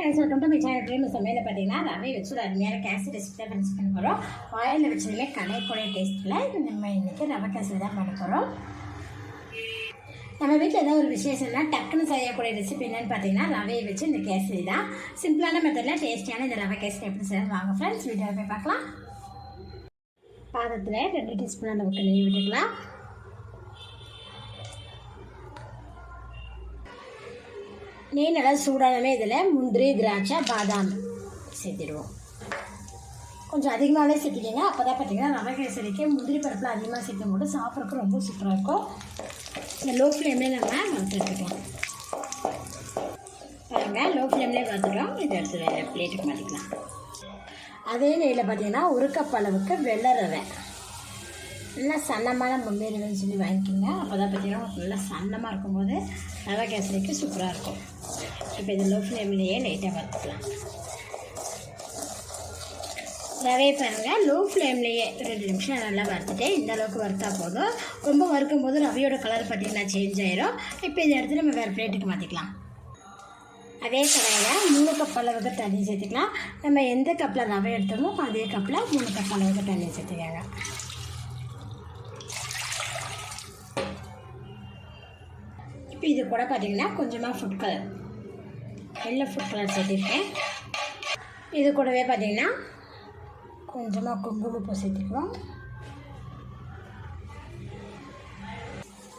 Friends welcome to my channel dream சமையல் பார்த்தீங்கன்னா ரவை வச்சு ஒரு அருமையான கேசரி ரெசிபி தான் ஃப்ரெண்ட்ஸ் பண்ண போகிறோம் ஆயிலில் வச்சதுமே கடைக்கூடிய டேஸ்ட்டில் நம்ம இன்றைக்கி ரவை கேசரி தான் பண்ண போகிறோம் நம்ம வீட்டில் ஏதாவது ஒரு விசேஷம்னா டக்குன்னு செய்யக்கூடிய ரெசிபி என்னென்னு பார்த்தீங்கன்னா ரவையை வச்சு இந்த கேசரி தான் சிம்பிளான மெத்தடில் டேஸ்டியான இந்த ரவை கேசரி எப்படி செய்யணும் வாங்க ஃப்ரெண்ட்ஸ் வீடியோ போய் பார்க்கலாம் பாதத்தில் ரெண்டு டீஸ்பூன் அளவுக்கு நெய் விட்டுக்கலாம் நெய் நல்லா சூடானமே இதில் முந்திரி திராட்சை பாதாம் சேர்த்திடுவோம். கொஞ்சம் அதிகமாகவே சேர்த்திக்கிங்க அப்போ தான் பார்த்தீங்கன்னா ரவை கேசரிக்கு முந்திரி பருப்பில் அதிகமாக சேர்த்து போது சாப்பிட்றதுக்கு ரொம்ப சூப்பராக இருக்கும். இந்த லோ ஃப்ளேம்லேயே நம்ம வறுத்துட்டுக்கலாம் பாருங்கள் லோ ஃப்ளேம்லேயே வறுத்துட்டோம் இதை எடுத்து வேறு பிளேட்டுக்கு மாற்றிக்கலாம் அதே நெய்யில் பார்த்தீங்கன்னா ஒரு கப் அளவுக்கு வெள்ளை ரவை. நல்லா சன்னமான மும்பை சொல்லி வாங்கிக்கோங்க. அப்போ தான் பார்த்தீங்கன்னா உங்களுக்கு நல்லா சன்னமாக இருக்கும்போது ரவை கேசரிக்கு சூப்பராக இருக்கும். இப்போ இது லோ ஃப்ளேம்லேயே லைட்டாக வறுத்துக்கலாம். ரவையை பாருங்கள் லோ ஃப்ளேம்லேயே ரெண்டு நிமிஷம் நல்லா வறுத்துட்டு இந்த அளவுக்கு வறுத்தா போதும். ரொம்ப வறுக்கும் போது ரவையோட கலர் பார்த்திங்கன்னா சேஞ்ச் ஆயிரும். இப்போ இதை எடுத்து நம்ம வேறு பிளேட்டுக்கு மாற்றிக்கலாம் அதே கடையில் மூணு கப் அளவுக்கு தண்ணி சேர்த்துக்கலாம். நம்ம எந்த கப்பில் ரவை எடுத்தோமோ அதே கப்பில் மூணு கப் அளவுக்கு தண்ணி சேர்த்துக்கோங்க. இது கூட பார்த்தீங்கன்னா கொஞ்சமாக ஃபுட் கலர் வெள்ளை ஃபுட் கலர் சேர்த்திருக்கேன் இது கூடவே பார்த்தீங்கன்னா கொஞ்சமாக குங்குமப்பூ சேர்த்துக்குவோம்.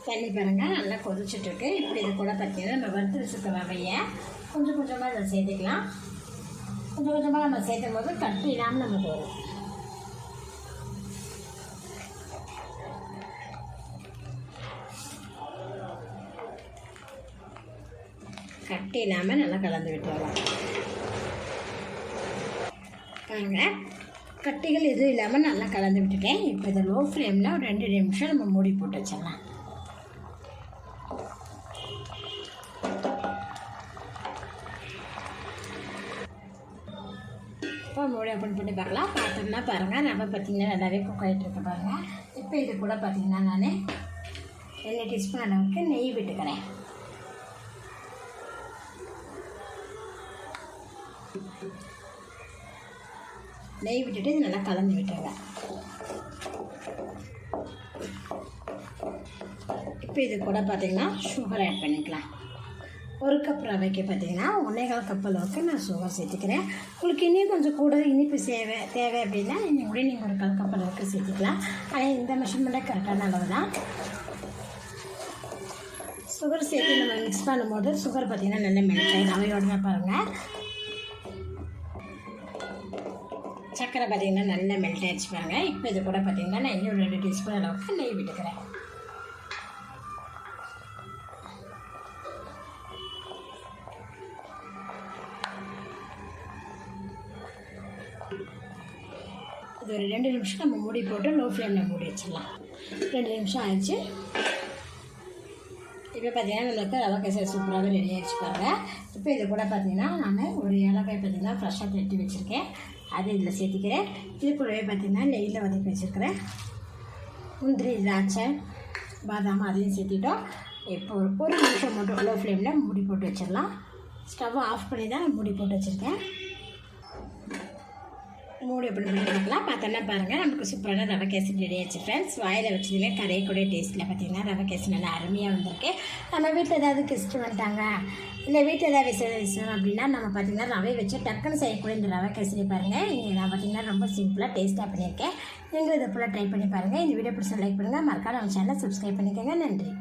தண்ணி பாருங்கள் நல்லா கொதிச்சுட்ருக்கு இப்படி இது கூட பார்த்தீங்கன்னா நம்ம வறுத்து வச்சுருக்க வகையை கொஞ்சம் கொஞ்சமாக இதை சேர்த்துக்கலாம். கொஞ்சம் கொஞ்சமாக நம்ம சேர்த்தும் போது கட்டு இல்லாமல் நமக்கு வரும் கட்டி இல்லாமல் நல்லா கலந்து விட்டுறலாம் பாருங்க கட்டிகள் எதுவும் இல்லாமல் நல்லா கலந்து விட்டுட்டேன். இப்போ இதை லோ ஃப்ளேமில் ஒரு ரெண்டு நிமிஷம் நம்ம மூடி போட்டு வச்சிடலாம். இப்போ மூடி ஓப்பன் பண்ணி பார்க்கலாம். பார்த்தோம்னா பாருங்கள் நம்ம பார்த்தீங்கன்னா நல்லாவே குக் ஆகிட்டு பாருங்கள் இப்போ இது கூட பார்த்திங்கன்னா நான் ரெண்டு டீஸ்பூன் அளவுக்கு நெய் விட்டுக்கிறேன். நெய் விட்டுட்டு இது நல்லா கலந்து விட்டுருங்க. இப்போ இது கூட பார்த்தீங்கன்னா சுகர் ஆட் பண்ணிக்கலாம். ஒரு கப் ரவைக்கு பார்த்தீங்கன்னா ஒன்றேகால் கப் அளவுக்கு நான் சுகர் சேர்த்துக்கிறேன். உங்களுக்கு இன்னும் கொஞ்சம் கூட இனிப்பு சேவை தேவை அப்படின்னா இன்னும் கூட நீங்கள் ஒரு கால் கப் அளவுக்கு சேர்த்துக்கலாம். ஆனால் இந்த மெஷர்மெண்ட்டே கரெக்டான அளவு தான். சுகர் சேர்த்து நம்ம மிக்ஸ் பண்ணும்போது சுகர் பார்த்திங்கன்னா நல்ல மெல்ட் ஆகிடும் தான் பாருங்கள் சர்க்கரை பார்த்தீங்கன்னா நல்லா மெல்ட் ஆகிடுச்சு பாருங்கள் இப்போ இது கூட பார்த்தீங்கன்னா நான் இன்னும் ரெண்டு டீஸ்பூன் அளவுக்கு நெய் விட்டுக்கிறேன். இது ஒரு ரெண்டு நிமிஷம் நம்ம மூடி போட்டு லோ ஃப்ளேமில் மூடி வச்சிடலாம். ரெண்டு நிமிஷம் ஆயிடுச்சு. இப்போ பார்த்தீங்கன்னா நம்மளுக்கு ரவை கேசரி சூப்பராகவே ரெடி ஆகிடுச்சு பாருங்கள் இப்போ இது கூட பார்த்தீங்கன்னா நான் ஒரு ஏலக்காய் பார்த்தீங்கன்னா ஃப்ரெஷ்ஷாக தட்டி வச்சுருக்கேன். அதையும் இதில் சேர்த்திக்கிறேன். இது கூடவே பார்த்தீங்கன்னா நெய்யில் வதக்கி வச்சுருக்கிறேன் முந்திரி திராட்சை பாதாம் அதையும் சேர்த்திட்டோம். இப்போ ஒரு ஒரு நிமிஷம் மட்டும் லோ ஃப்ளேமில் மூடி போட்டு வச்சிடலாம். ஸ்டவ் ஆஃப் பண்ணி தான் நான் மூடி போட்டு வச்சுருக்கேன். மூடி எப்படி பண்ணி பார்க்கலாம். பார்த்தோன்னா பாருங்கள் நமக்கு சூப்பரான ரவை கேசரி ரெடி ஆச்சு ஃப்ரெண்ட்ஸ் வாயில் வச்சதுமே கரையக்கூடிய டேஸ்ட்டில் பார்த்தீங்கன்னா ரவை கேசரி நல்லா அருமையாக வந்திருக்கு. நம்ம வீட்டில் ஏதாவது கெஸ்ட்டு வந்துட்டாங்க இல்லை வீட்டில் ஏதாவது விசேஷம் அப்படின்னா நம்ம பார்த்தீங்கன்னா ரவை வச்சு டக்குன்னு செய்யக்கூடிய இந்த ரவை கேசரி பாருங்கள் இங்கே நான் பார்த்தீங்கன்னா ரொம்ப சிம்பிளாக டேஸ்ட்டாக பண்ணியிருக்கேன். நீங்களும் இதை ஃபுல்லாக ட்ரை பண்ணி பாருங்கள் இந்த வீடியோ பிடிச்ச லைக் பண்ணுங்கள் மறக்காம நம்ம சேனலை சப்ஸ்கிரைப் பண்ணிக்கோங்க. நன்றி.